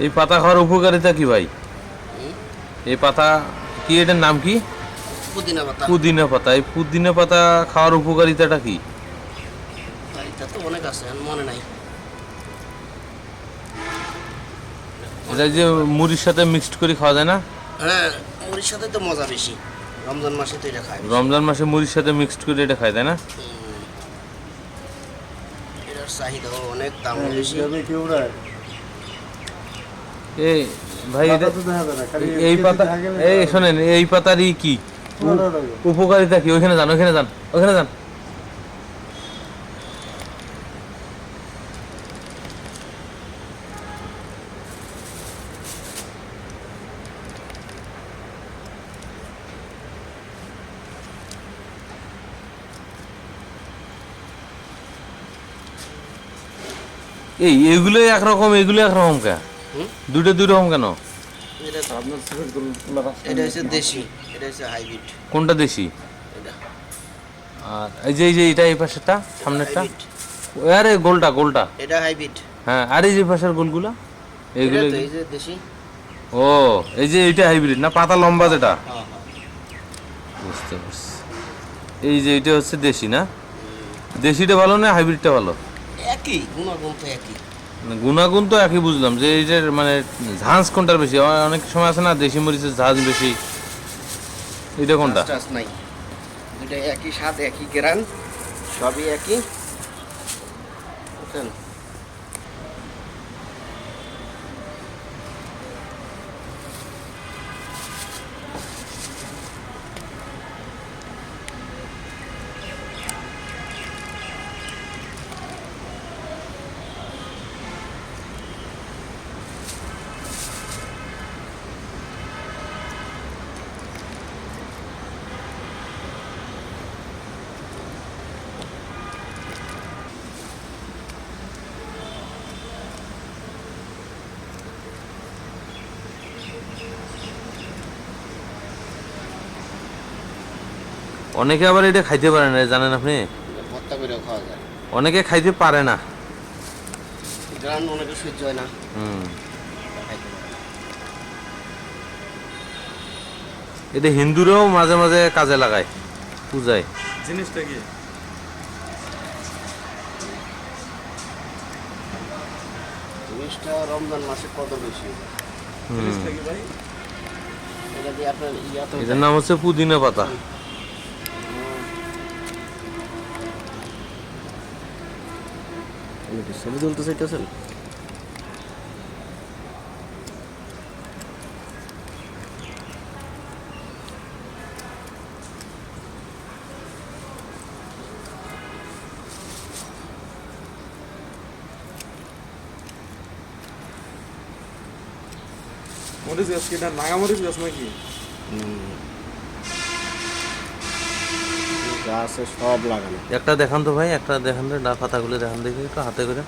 এই পাতা খাওয়ার উপকারিতা কি ভাই? এই পাতা কি এটার নাম কি? পুদিনা পাতা। পুদিনা পাতা। এই পুদিনা পাতা খাওয়ার উপকারিতাটা কি? তো অনেক আছে মনে নাই। এটা যে মুড়ির সাথে মিক্সড করে খাওয়া যায় না? হ্যাঁ মুড়ির সাথে তো মজা বেশি। রমজান মাসে তো এটা খায় রমজান মাসে মুড়ির সাথে মিক্সড করে এটা খায় তাই না। এটার চাহিদাও অনেক দাম বেশি। এই ভাই এই পাতা এই শোনেন এই পাতারই কি? উপকারিতা কি? ওইখানে যান ওইখানে যান ওইখানে যান। এই এগুলো একরকম এগুলো একরকম কে? দুটো দুই রকম কেন? এটা এটা হচ্ছে দেশি এটা হচ্ছে হাইব্রিড। কোনটা দেশি? আর এই যে এই যে এটা এই পাশেরটা সামনেরটা? আরে গোলটা গোলটা। এটা হাইব্রিড। হ্যাঁ আর এই যে পাশের গোলগুলো? এইগুলো এই যে দেশি। ও এই যে এইটা হাইব্রিড না পাতা লম্বা যেটা? হ্যাঁ হ্যাঁ। বুঝতে পারছি। এই যে এটা হচ্ছে দেশি না? দেশিটা ভালো না হাইব্রিডটা ভালো? একই গুণাগুণ তো একই। গুণাগুণ তো একই বুঝলাম, যে এইটার মানে ঝাঁজ কোনটার বেশি? অনেক সময় আছে না, দেশি মরিচের ঝাঁজ বেশি? এটা কোনটা? নাই। এটা একই স্বাদ, একই গ্রান, সবই একই। অনেকে আবার এটা খাইতে পারে না জানেন আপনি? ভর্তা খাওয়া যায়। অনেকে খাইতে পারে না। গ্রান অনেকে সহ্য হয় না। হুম। এটা হিন্দুরাও মাঝে মাঝে কাজে লাগায় পূজায়। জিনিসটা কি? জিনিসটা রমজান মাসে কত বেশি? জিনিসটা কি ভাই? এটা দিয়ে আপনার ইয়া তো এটার নাম হচ্ছে পুদিনা পাতা। আপনি কি ছবি তুলতে চাইতেছেন? মরিচ গাছ কি এটা নাগা মরিচ গাছ নাকি? গাছে সব লাগানো। একটা দেখান তো ভাই একটা দেখান তো ডা পাতাগুলো দেখান দেখি একটু হাতে করে।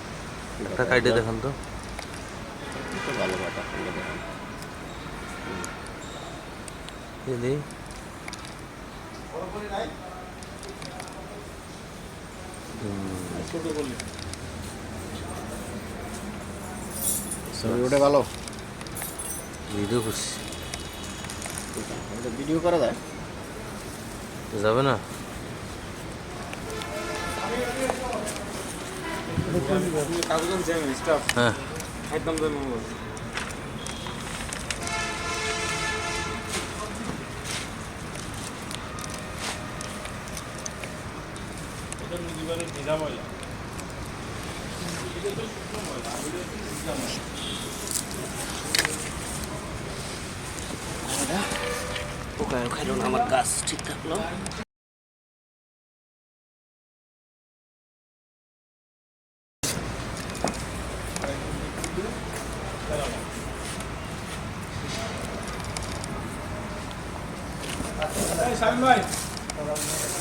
একটা কাইটে দেখান তো। ভালো ভালো? ভিডিও করছি। ভিডিও করা যায়। যাবে না? হ্যাঁ দেন পোকায় খাইল না আমার গাছ ঠিক থাকল। Hey, Samuel.